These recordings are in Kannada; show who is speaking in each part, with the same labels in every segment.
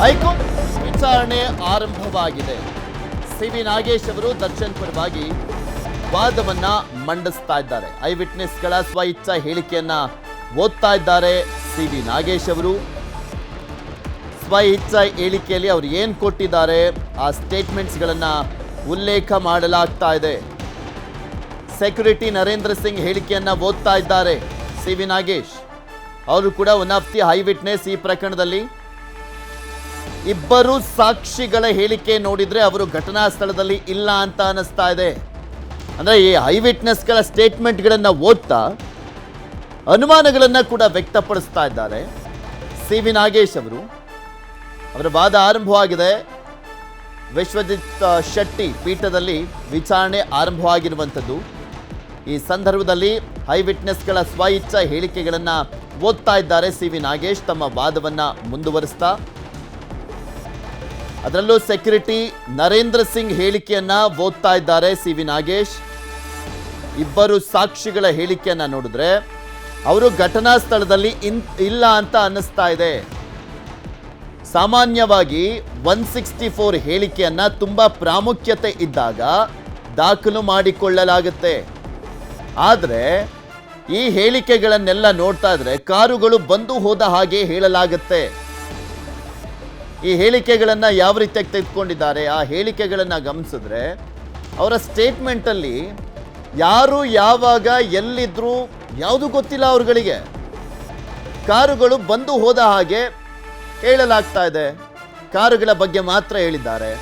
Speaker 1: ಹೈಕೋರ್ಟ್ ವಿಚಾರಣೆ ಆರಂಭವಾಗಿದೆ. ಸಿ ವಿ ನಾಗೇಶ್ ಅವರು ದರ್ಶನ್ ಪರವಾಗಿ ವಾದವನ್ನ ಮಂಡಿಸ್ತಾ ಇದ್ದಾರೆ. ಐ ವಿಟ್ನೆಸ್ಗಳ ಸ್ವ ಇಚ್ಛಾ ಹೇಳಿಕೆಯನ್ನ ಓದ್ತಾ ಇದ್ದಾರೆ ಸಿ ವಿ ನಾಗೇಶ್ ಅವರು. ಸ್ವ ಇಚ್ಛಾ ಹೇಳಿಕೆಯಲ್ಲಿ ಅವರು ಏನು ಕೊಟ್ಟಿದ್ದಾರೆ, ಆ ಸ್ಟೇಟ್ಮೆಂಟ್ಸ್ಗಳನ್ನ ಉಲ್ಲೇಖ ಮಾಡಲಾಗ್ತಾ ಇದೆ. ಸೆಕ್ಯುರಿಟಿ ನರೇಂದ್ರ ಸಿಂಗ್ ಹೇಳಿಕೆಯನ್ನ ಓದ್ತಾ ಇದ್ದಾರೆ ಸಿ ವಿ ನಾಗೇಶ್. ಅವರು ಕೂಡ one of the eye witness ಈ ಪ್ರಕರಣದಲ್ಲಿ. ಇಬ್ಬರು ಸಾಕ್ಷಿಗಳ ಹೇಳಿಕೆ ನೋಡಿದ್ರೆ ಅವರು ಘಟನಾ ಸ್ಥಳದಲ್ಲಿ ಇಲ್ಲ ಅಂತ ಅನಿಸ್ತಾ ಇದೆ. ಅಂದ್ರೆ ಈ ಐ ವಿಟ್ನೆಸ್ಗಳ ಸ್ಟೇಟ್ಮೆಂಟ್ಗಳನ್ನು ಓದ್ತಾ ಅನುಮಾನಗಳನ್ನು ಕೂಡ ವ್ಯಕ್ತಪಡಿಸ್ತಾ ಇದ್ದಾರೆ. ಸಿ ವಿ ನಾಗೇಶ್ ಅವರು, ಅವರ ವಾದ ಆರಂಭವಾಗಿದೆ. ವಿಶ್ವಜಿತ್ ಶೆಟ್ಟಿ ಪೀಠದಲ್ಲಿ ವಿಚಾರಣೆ ಆರಂಭವಾಗಿರುವಂಥದ್ದು. ಈ ಸಂದರ್ಭದಲ್ಲಿ ಹೈ ವಿಟ್ನೆಸ್ಗಳ ಸ್ವ ಇಚ್ಛಾ ಹೇಳಿಕೆಗಳನ್ನ ಓದ್ತಾ ಇದ್ದಾರೆ ಸಿ ವಿ ನಾಗೇಶ್. ತಮ್ಮ ವಾದವನ್ನು ಮುಂದುವರಿಸ್ತಾ ಅದರಲ್ಲೂ ಸೆಕ್ಯುರಿಟಿ ನರೇಂದ್ರ ಸಿಂಗ್ ಹೇಳಿಕೆಯನ್ನ ಓದ್ತಾ ಇದ್ದಾರೆ ಸಿ ವಿ ನಾಗೇಶ್. ಇಬ್ಬರು ಸಾಕ್ಷಿಗಳ ಹೇಳಿಕೆಯನ್ನ ನೋಡಿದ್ರೆ ಅವರು ಘಟನಾ ಸ್ಥಳದಲ್ಲಿ ಇನ್, ಇಲ್ಲ ಅಂತ ಅನ್ನಿಸ್ತಾ ಇದೆ. ಸಾಮಾನ್ಯವಾಗಿ ಒನ್ ಸಿಕ್ಸ್ಟಿ ಫೋರ್ ಹೇಳಿಕೆಯನ್ನ ತುಂಬಾ ಪ್ರಾಮುಖ್ಯತೆ ಇದ್ದಾಗ ದಾಖಲು ಮಾಡಿಕೊಳ್ಳಲಾಗುತ್ತೆ. ಆದರೆ ಈ ಹೇಳಿಕೆಗಳನ್ನೆಲ್ಲ ನೋಡ್ತಾ ಇದ್ರೆ ಕಾರುಗಳು ಬಂದು ಹೋದ ಹಾಗೆ ಹೇಳಲಾಗುತ್ತೆ. ಈ ಹೇಳಿಕೆಗಳನ್ನು ಯಾವ ರೀತಿಯಾಗಿ ತೆಗೆದುಕೊಂಡಿದ್ದಾರೆ, ಆ ಹೇಳಿಕೆಗಳನ್ನು ಗಮನಿಸಿದ್ರೆ ಅವರ ಸ್ಟೇಟ್ಮೆಂಟಲ್ಲಿ ಯಾರು ಯಾವಾಗ ಎಲ್ಲಿದ್ರು ಯಾವುದು ಗೊತ್ತಿಲ್ಲ ಅವ್ರುಗಳಿಗೆ. ಕಾರುಗಳು ಬಂದು ಹೋದ ಹಾಗೆ ಹೇಳಲಾಗ್ತಾ ಇದೆ. ಕಾರುಗಳ ಬಗ್ಗೆ ಮಾತ್ರ ಹೇಳಿದ್ದಾರೆ.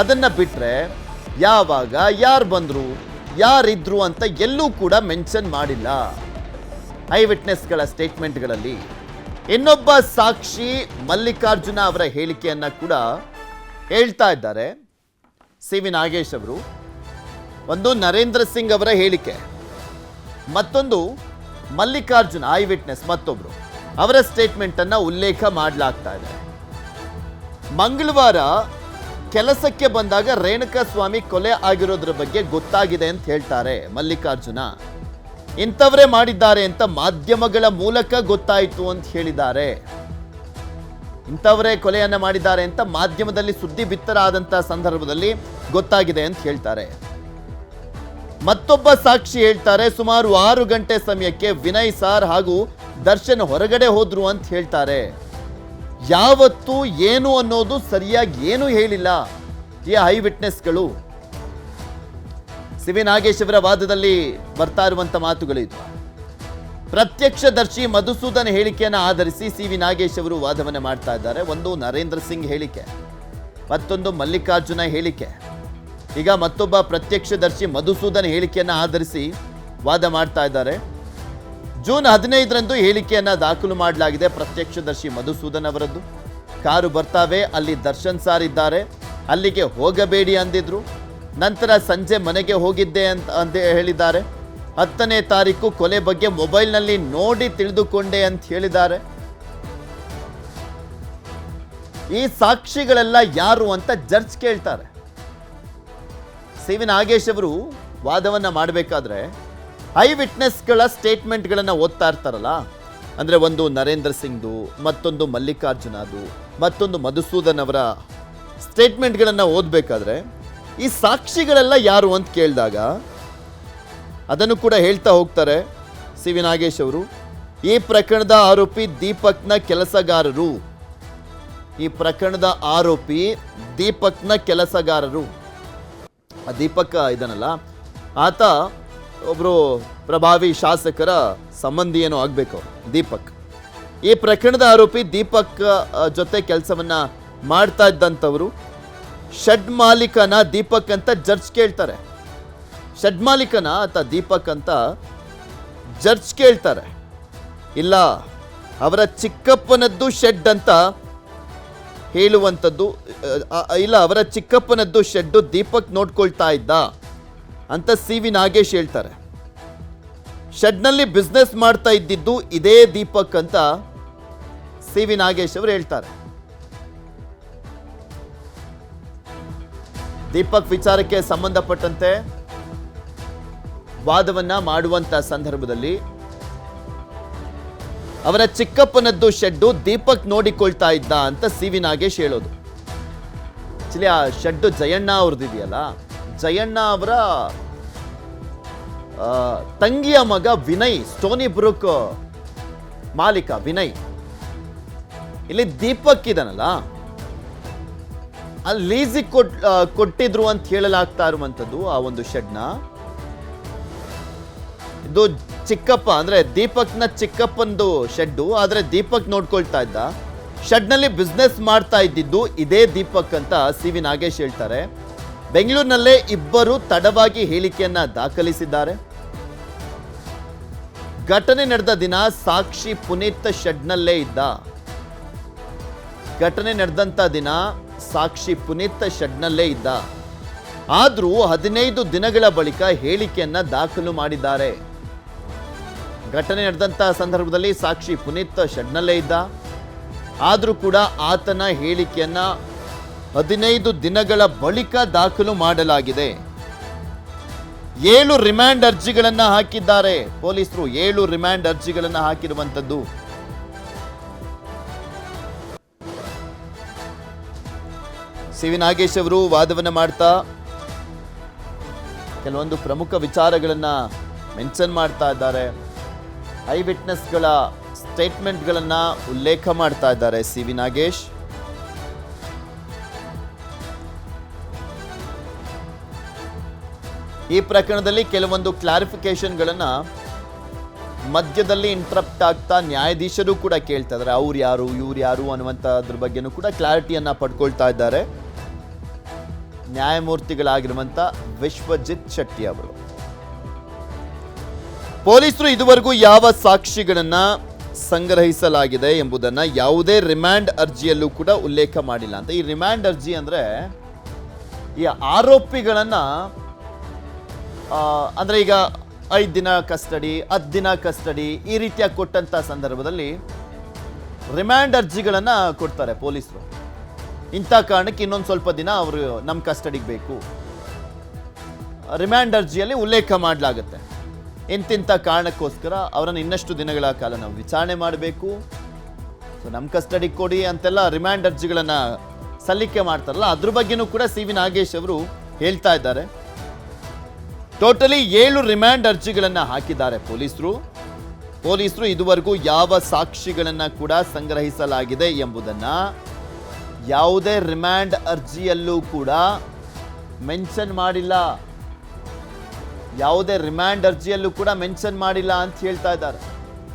Speaker 1: ಅದನ್ನು ಬಿಟ್ಟರೆ ಯಾವಾಗ ಯಾರು ಬಂದರು, ಯಾರಿದ್ರು ಅಂತ ಎಲ್ಲೂ ಕೂಡ ಮೆನ್ಷನ್ ಮಾಡಿಲ್ಲ. ಐ ವಿಟ್ನೆಸ್ಗಳ ಸ್ಟೇಟ್ಮೆಂಟ್ಗಳಲ್ಲಿ. ಇನ್ನೊಬ್ಬ ಸಾಕ್ಷಿ ಮಲ್ಲಿಕಾರ್ಜುನ ಅವರ ಹೇಳಿಕೆಯನ್ನ ಕೂಡ ಹೇಳ್ತಾ ಇದ್ದಾರೆ. ಸಿ ವಿ ನಾಗೇಶ್ ಅವರು. ಒಂದು ನರೇಂದ್ರ ಸಿಂಗ್ ಅವರ ಹೇಳಿಕೆ. ಮತ್ತೊಂದು ಮಲ್ಲಿಕಾರ್ಜುನ, ಐ ವಿಟ್ನೆಸ್ ಮತ್ತೊಬ್ರು. ಅವರ ಸ್ಟೇಟ್ಮೆಂಟ್ ಅನ್ನ ಉಲ್ಲೇಖ ಮಾಡಲಾಗ್ತಾ ಇದೆ. ಮಂಗಳವಾರ ಕೆಲಸಕ್ಕೆ ಬಂದಾಗ ರೇಣುಕಾ ಸ್ವಾಮಿ ಕೊಲೆ ಆಗಿರೋದ್ರ ಬಗ್ಗೆ ಗೊತ್ತಾಗಿದೆ ಅಂತ ಹೇಳ್ತಾರೆ ಮಲ್ಲಿಕಾರ್ಜುನ. ಇಂಥವರೇ ಮಾಡಿದ್ದಾರೆ ಅಂತ ಮಾಧ್ಯಮಗಳ ಮೂಲಕ ಗೊತ್ತಾಯಿತು ಅಂತ ಹೇಳಿದ್ದಾರೆ. ಇಂಥವರೇ ಕೊಲೆಯನ್ನ ಮಾಡಿದ್ದಾರೆ ಅಂತ ಮಾಧ್ಯಮದಲ್ಲಿ ಸುದ್ದಿ ಬಿತ್ತರಾದಂಥ ಸಂದರ್ಭದಲ್ಲಿ ಗೊತ್ತಾಗಿದೆ ಅಂತ ಹೇಳ್ತಾರೆ. ಮತ್ತೊಬ್ಬ ಸಾಕ್ಷಿ ಹೇಳ್ತಾರೆ, ಸುಮಾರು ಆರು ಗಂಟೆ ಸಮಯಕ್ಕೆ ವಿನಯ್ ಸಾರ್ ಹಾಗೂ ದರ್ಶನ್ ಹೊರಗಡೆ ಹೋದ್ರು ಅಂತ ಹೇಳ್ತಾರೆ. ಯಾವತ್ತು, ಏನು ಅನ್ನೋದು ಸರಿಯಾಗಿ ಏನು ಹೇಳಿಲ್ಲ. ಈ ಐ ವಿಟ್ನೆಸ್ಗಳು. ಸಿ ವಿ ನಾಗೇಶ್ ವಾದದಲ್ಲಿ ಬರ್ತಾ ಇರುವಂಥ ಮಾತುಗಳು ಇದು ಪ್ರತ್ಯಕ್ಷದರ್ಶಿ ಮಧುಸೂದನ್ ಹೇಳಿಕೆಯನ್ನು ಆಧರಿಸಿ ಸಿ ವಿ ನಾಗೇಶ್ ಅವರು ವಾದವನ್ನು ಮಾಡ್ತಾ ಇದ್ದಾರೆ. ಒಂದು ನರೇಂದ್ರ ಸಿಂಗ್ ಹೇಳಿಕೆ, ಮತ್ತೊಂದು ಮಲ್ಲಿಕಾರ್ಜುನ ಹೇಳಿಕೆ. ಈಗ ಮತ್ತೊಬ್ಬ ಪ್ರತ್ಯಕ್ಷದರ್ಶಿ ಮಧುಸೂದನ್ ಹೇಳಿಕೆಯನ್ನು ಆಧರಿಸಿ ವಾದ ಮಾಡ್ತಾ ಇದ್ದಾರೆ. ಜೂನ್ ಹದಿನೈದರಂದು ಹೇಳಿಕೆಯನ್ನು ದಾಖಲು ಮಾಡಲಾಗಿದೆ ಪ್ರತ್ಯಕ್ಷದರ್ಶಿ ಮಧುಸೂದನ್ ಅವರದ್ದು. ಕಾರು ಬರ್ತಾವೆ, ಅಲ್ಲಿ ದರ್ಶನ್ ಸಾರ್ ಇದ್ದಾರೆ. ಅಲ್ಲಿಗೆ ಹೋಗಬೇಡಿ ಅಂದಿದ್ರು. ನಂತರ ಸಂಜೆ ಮನೆಗೆ ಹೋಗಿದ್ದೆ ಅಂತ ಅಂತ ಹೇಳಿದ್ದಾರೆ. ಹತ್ತನೇ ತಾರೀಕು ಕೊಲೆ ಬಗ್ಗೆ ಮೊಬೈಲ್ನಲ್ಲಿ ನೋಡಿ ತಿಳಿದುಕೊಂಡೆ ಅಂತ ಹೇಳಿದ್ದಾರೆ. ಈ ಸಾಕ್ಷಿಗಳೆಲ್ಲ ಯಾರು ಅಂತ ಜಡ್ಜ್ ಕೇಳ್ತಾರೆ. ಸಿ ವಿ ನಾಗೇಶ್ ಅವರು ವಾದವನ್ನು ಮಾಡಬೇಕಾದ್ರೆ ಐ ವಿಟ್ನೆಸ್ಗಳ ಸ್ಟೇಟ್ಮೆಂಟ್ಗಳನ್ನು ಓದ್ತಾ ಇರ್ತಾರಲ್ಲ, ಅಂದರೆ ಒಂದು ನರೇಂದ್ರ ಸಿಂಗ್ದು, ಮತ್ತೊಂದು ಮಲ್ಲಿಕಾರ್ಜುನದು, ಮತ್ತೊಂದು ಮಧುಸೂದನ್ ಅವರ ಸ್ಟೇಟ್ಮೆಂಟ್ಗಳನ್ನು ಓದಬೇಕಾದ್ರೆ ಈ ಸಾಕ್ಷಿಗಳೆಲ್ಲ ಯಾರು ಅಂತ ಕೇಳಿದಾಗ ಅದನ್ನು ಕೂಡ ಹೇಳ್ತಾ ಹೋಗ್ತಾರೆ ಸಿ ವಿ ನಾಗೇಶ್ ಅವರು. ಈ ಪ್ರಕರಣದ ಆರೋಪಿ ದೀಪಕ್ನ ಕೆಲಸಗಾರರು. ಈ ಪ್ರಕರಣದ ಆರೋಪಿ ದೀಪಕ್ನ ಕೆಲಸಗಾರರು. ಆ ದೀಪಕ್ ಇದನ್ನಲ್ಲ ಆತ ಒಬ್ಬರು ಪ್ರಭಾವಿ ಶಾಸಕರ ಸಂಬಂಧಿ ಏನೋ ಆಗಬೇಕು, ದೀಪಕ್. ಈ ಪ್ರಕರಣದ ಆರೋಪಿ ದೀಪಕ್ ಜೊತೆ ಕೆಲಸವನ್ನ ಮಾಡ್ತಾ ಇದ್ದಂಥವರು. ಷಡ್ ಮಾಲೀಕನ ದೀಪಕ್ ಅಂತ ಜಡ್ಜ್ ಕೇಳ್ತಾರೆ. ಷಡ್ ಮಾಲೀಕನ ಆತ ದೀಪಕ್ ಅಂತ ಜಡ್ಜ್ ಕೇಳ್ತಾರೆ. ಇಲ್ಲ, ಅವರ ಚಿಕ್ಕಪ್ಪನದ್ದು ಶೆಡ್ ಅಂತ ಹೇಳುವಂಥದ್ದು ಇಲ್ಲ, ಅವರ ಚಿಕ್ಕಪ್ಪನದ್ದು ಶೆಡ್ಡು ದೀಪಕ್ ನೋಡ್ಕೊಳ್ತಾ ಇದ್ದ ಅಂತ ಸಿ ವಿ ನಾಗೇಶ್ ಹೇಳ್ತಾರೆ. ಶೆಡ್ನಲ್ಲಿ ಬಿಸ್ನೆಸ್ ಮಾಡ್ತಾ ಇದ್ದಿದ್ದು ಇದೇ ದೀಪಕ್ ಅಂತ ಸಿ ವಿ ನಾಗೇಶ್ ಅವರು ಹೇಳ್ತಾರೆ. ದೀಪಕ್ ವಿಚಾರಕ್ಕೆ ಸಂಬಂಧಪಟ್ಟಂತೆ ವಾದವನ್ನ ಮಾಡುವಂತ ಸಂದರ್ಭದಲ್ಲಿ ಅವರ ಚಿಕ್ಕಪ್ಪನದ್ದು ಶೆಡ್ಡು ದೀಪಕ್ ನೋಡಿಕೊಳ್ತಾ ಇದ್ದ ಅಂತ ಸಿ ವಿ ನಾಗೇಶ್ ಹೇಳೋದು. ಆಕ್ಚುಲಿ ಆ ಶೆಡ್ಡು ಜಯಣ್ಣ ಅವ್ರದ್ದಿದೆಯಲ್ಲ, ಜಯಣ್ಣ ಅವರ ತಂಗಿಯ ಮಗ ವಿನಯ್, ಸ್ಟೋನಿ ಬ್ರೂಕ್ ಮಾಲೀಕ ವಿನಯ್. ಇಲ್ಲಿ ದೀಪಕ್ ಇದನಲ್ಲ ಅಲ್ಲಿ ಲೀಸಿಗೆ ಕೊಟ್ ಕೊಟ್ಟಿದ್ರು ಅಂತ ಹೇಳಲಾಗ್ತಾ ಇರುವಂಥದ್ದು ಆ ಒಂದು ಶೆಡ್ನ ಇದು ಚಿಕ್ಕಪ್ಪ, ಅಂದ್ರೆ ದೀಪಕ್ನ ಚಿಕ್ಕಪ್ಪಂದು ಶೆಡ್ಡು ಆದ್ರೆ ದೀಪಕ್ ನೋಡ್ಕೊಳ್ತಾ ಇದ್ದ. ಶೆಡ್ನಲ್ಲಿ ಬಿಸ್ನೆಸ್ ಮಾಡ್ತಾ ಇದ್ದಿದ್ದು ಇದೇ ದೀಪಕ್ ಅಂತ ಸಿ ವಿ ನಾಗೇಶ್ ಹೇಳ್ತಾರೆ. ಬೆಂಗಳೂರಿನಲ್ಲೇ ಇಬ್ಬರು ತಡವಾಗಿ ಹೇಳಿಕೆಯನ್ನ ದಾಖಲಿಸಿದ್ದಾರೆ. ಘಟನೆ ನಡೆದ ದಿನ ಸಾಕ್ಷಿ ಪುನೀತ್ ಶೆಡ್ನಲ್ಲೇ ಇದ್ದ. ಘಟನೆ ನಡೆದಂತ ದಿನ ಸಾಕ್ಷಿ ಪುನೀತ್ ಶೆಡ್ನಲ್ಲೇ ಇದ್ದ. ಆದರೂ ಹದಿನೈದು ದಿನಗಳ ಬಳಿಕ ಹೇಳಿಕೆಯನ್ನ ದಾಖಲು ಮಾಡಿದ್ದಾರೆ. ಘಟನೆ ನಡೆದಂತಹ ಸಂದರ್ಭದಲ್ಲಿ ಸಾಕ್ಷಿ ಪುನೀತ್ ಶೆಡ್ನಲ್ಲೇ ಇದ್ದ. ಆದರೂ ಕೂಡ ಆತನ ಹೇಳಿಕೆಯನ್ನ ಹದಿನೈದು ದಿನಗಳ ಬಳಿಕ ದಾಖಲು ಮಾಡಲಾಗಿದೆ. ಏಳು ರಿಮ್ಯಾಂಡ್ ಅರ್ಜಿಗಳನ್ನು ಹಾಕಿದ್ದಾರೆ. ಪೊಲೀಸರು ಏಳು ರಿಮ್ಯಾಂಡ್ ಅರ್ಜಿಗಳನ್ನು ಹಾಕಿರುವಂತದ್ದು. ಸಿ ವಿ ನಾಗೇಶ್ ಅವರು ವಾದವನ್ನು ಮಾಡ್ತಾ ಕೆಲವೊಂದು ಪ್ರಮುಖ ವಿಚಾರಗಳನ್ನು ಮೆನ್ಷನ್ ಮಾಡ್ತಾ ಇದ್ದಾರೆ. ಐ ವಿಟ್ನೆಸ್ಗಳ ಸ್ಟೇಟ್ಮೆಂಟ್ಗಳನ್ನು ಉಲ್ಲೇಖ ಮಾಡ್ತಾ ಇದ್ದಾರೆ ಸಿ ವಿ ನಾಗೇಶ್. ಈ ಪ್ರಕರಣದಲ್ಲಿ ಕೆಲವೊಂದು ಕ್ಲಾರಿಫಿಕೇಶನ್ಗಳನ್ನು ಮಧ್ಯದಲ್ಲಿ ಇಂಟ್ರಪ್ಟ್ ಆಗ್ತಾ ನ್ಯಾಯಾಧೀಶರು ಕೂಡ ಕೇಳ್ತಾ ಇದ್ದಾರೆ. ಅವ್ರು ಯಾರು, ಇವ್ರು ಯಾರು ಅನ್ನುವಂಥದ್ರ ಬಗ್ಗೆನೂ ಕೂಡ ಕ್ಲಾರಿಟಿಯನ್ನು ಪಡ್ಕೊಳ್ತಾ ಇದ್ದಾರೆ. ನ್ಯಾಯಮೂರ್ತಿಗಳಾಗಿರುವಂಥ ವಿಶ್ವಜಿತ್ ಶೆಟ್ಟಿ ಅವರು. ಪೊಲೀಸರು ಇದುವರೆಗೂ ಯಾವ ಸಾಕ್ಷಿಗಳನ್ನ ಸಂಗ್ರಹಿಸಲಾಗಿದೆ ಎಂಬುದನ್ನ ಯಾವುದೇ ರಿಮ್ಯಾಂಡ್ ಅರ್ಜಿಯಲ್ಲೂ ಕೂಡ ಉಲ್ಲೇಖ ಮಾಡಿಲ್ಲ ಅಂತ. ಈ ರಿಮ್ಯಾಂಡ್ ಅರ್ಜಿ ಅಂದ್ರೆ ಈ ಆರೋಪಿಗಳನ್ನ ಅಂದ್ರೆ ಈಗ ಐದು ದಿನ ಕಸ್ಟಡಿ ಹತ್ತು ದಿನ ಕಸ್ಟಡಿ ಈ ರೀತಿಯಾಗಿ ಕೊಟ್ಟಂತ ಸಂದರ್ಭದಲ್ಲಿ ರಿಮ್ಯಾಂಡ್ ಅರ್ಜಿಗಳನ್ನ ಕೊಡ್ತಾರೆ ಪೊಲೀಸರು. ಇಂಥ ಕಾರಣಕ್ಕೆ ಇನ್ನೊಂದು ಸ್ವಲ್ಪ ದಿನ ಅವರು ನಮ್ಮ ಕಸ್ಟಡಿಗೆ ಬೇಕು. ರಿಮ್ಯಾಂಡ್ ಅರ್ಜಿಯಲ್ಲಿ ಉಲ್ಲೇಖ ಮಾಡಲಾಗುತ್ತೆ. ಇಂತಿಂಥ ಕಾರಣಕ್ಕೋಸ್ಕರ ಅವರನ್ನು ಇನ್ನಷ್ಟು ದಿನಗಳ ಕಾಲ ನಾವು ವಿಚಾರಣೆ ಮಾಡಬೇಕು. ಸೊ ನಮ್ಮ ಕಸ್ಟಡಿಗೆ ಕೊಡಿ ಅಂತೆಲ್ಲ ರಿಮ್ಯಾಂಡ್ ಅರ್ಜಿಗಳನ್ನು ಸಲ್ಲಿಕೆ ಮಾಡ್ತಾರಲ್ಲ, ಅದ್ರ ಬಗ್ಗೆನೂ ಕೂಡ ಸಿ ವಿ ನಾಗೇಶ್ ಅವರು ಹೇಳ್ತಾ ಇದ್ದಾರೆ. ಟೋಟಲಿ ಏಳು ರಿಮ್ಯಾಂಡ್ ಅರ್ಜಿಗಳನ್ನು ಹಾಕಿದ್ದಾರೆ ಪೊಲೀಸರು. ಪೊಲೀಸರು ಇದುವರೆಗೂ ಯಾವ ಸಾಕ್ಷಿಗಳನ್ನು ಕೂಡ ಸಂಗ್ರಹಿಸಲಾಗಿದೆ ಎಂಬುದನ್ನ ಯಾವುದೇ ರಿಮ್ಯಾಂಡ್ ಅರ್ಜಿಯಲ್ಲೂ ಕೂಡ ಮೆನ್ಷನ್ ಮಾಡಿಲ್ಲ. ಯಾವುದೇ ರಿಮ್ಯಾಂಡ್ ಅರ್ಜಿಯಲ್ಲೂ ಕೂಡ ಮೆನ್ಷನ್ ಮಾಡಿಲ್ಲ ಅಂತ ಹೇಳ್ತಾ ಇದ್ದಾರೆ.